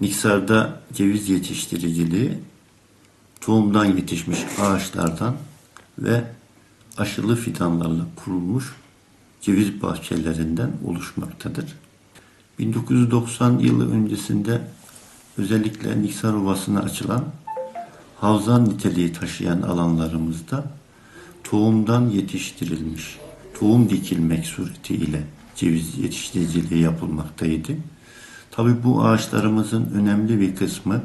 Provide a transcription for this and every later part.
Niksar'da ceviz yetiştiriciliği tohumdan yetişmiş ağaçlardan ve aşılı fidanlarla kurulmuş ceviz bahçelerinden oluşmaktadır. 1990 yılı öncesinde özellikle Niksar Ovası'na açılan havzan niteliği taşıyan alanlarımızda tohumdan yetiştirilmiş, tohum dikilmek suretiyle ceviz yetiştiriciliği yapılmaktaydı. Tabi bu ağaçlarımızın önemli bir kısmı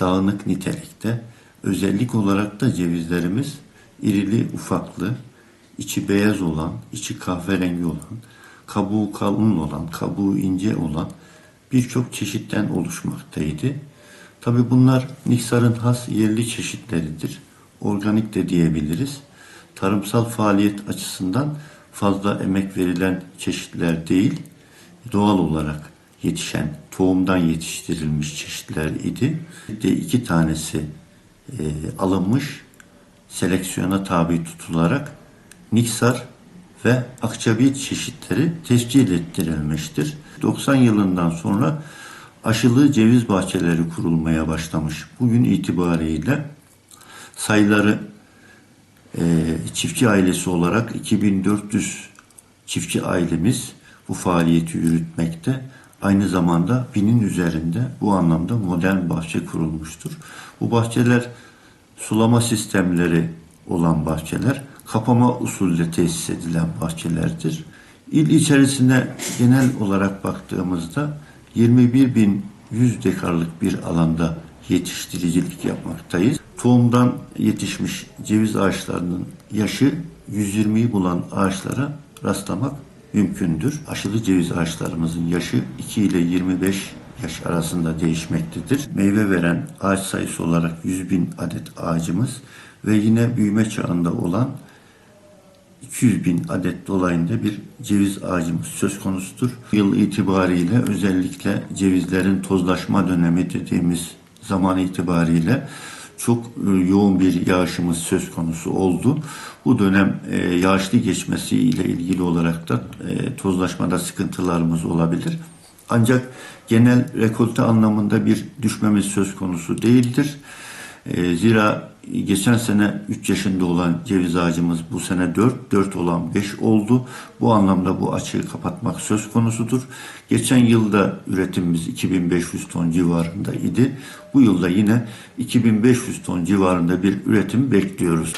dağınık nitelikte. Özellik olarak da cevizlerimiz irili ufaklı, içi beyaz olan, içi kahverengi olan, kabuğu kalın olan, kabuğu ince olan birçok çeşitten oluşmaktaydı. Tabi bunlar Niksar'ın has yerli çeşitleridir. Organik de diyebiliriz. Tarımsal faaliyet açısından fazla emek verilen çeşitler değil, doğal olarak yetişen, tohumdan yetiştirilmiş çeşitler idi. De iki tanesi e, alınmış, seleksiyona tabi tutularak Niksar ve Akçabi çeşitleri tescil ettirilmiştir. 90 yılından sonra aşılı ceviz bahçeleri kurulmaya başlamış. Bugün itibariyle sayıları e, çiftçi ailesi olarak 2400 çiftçi ailemiz bu faaliyeti yürütmekte. Aynı zamanda binin üzerinde bu anlamda modern bahçe kurulmuştur. Bu bahçeler sulama sistemleri olan bahçeler, kapama usulde tesis edilen bahçelerdir. İl içerisinde genel olarak baktığımızda 21.100 dekarlık bir alanda yetiştiricilik yapmaktayız. Tohumdan yetişmiş ceviz ağaçlarının yaşı 120'yi bulan ağaçlara rastlamak mümkündür. Aşılı ceviz ağaçlarımızın yaşı 2 ile 25 yaş arasında değişmektedir. Meyve veren ağaç sayısı olarak 100 bin adet ağacımız ve yine büyüme çağında olan 200 bin adet dolayında bir ceviz ağacımız söz konusudur. Yıl itibariyle özellikle cevizlerin tozlaşma dönemi dediğimiz zaman itibariyle çok e, yoğun bir yağışımız söz konusu oldu. Bu dönem e, yağışlı geçmesi ile ilgili olarak da e, tozlaşmada sıkıntılarımız olabilir. Ancak genel rekolte anlamında bir düşmemiz söz konusu değildir. Zira geçen sene 3 yaşında olan ceviz ağacımız bu sene 4, 4 olan 5 oldu. Bu anlamda bu açığı kapatmak söz konusudur. Geçen yılda üretimimiz 2500 ton civarında idi. Bu yılda yine 2500 ton civarında bir üretim bekliyoruz.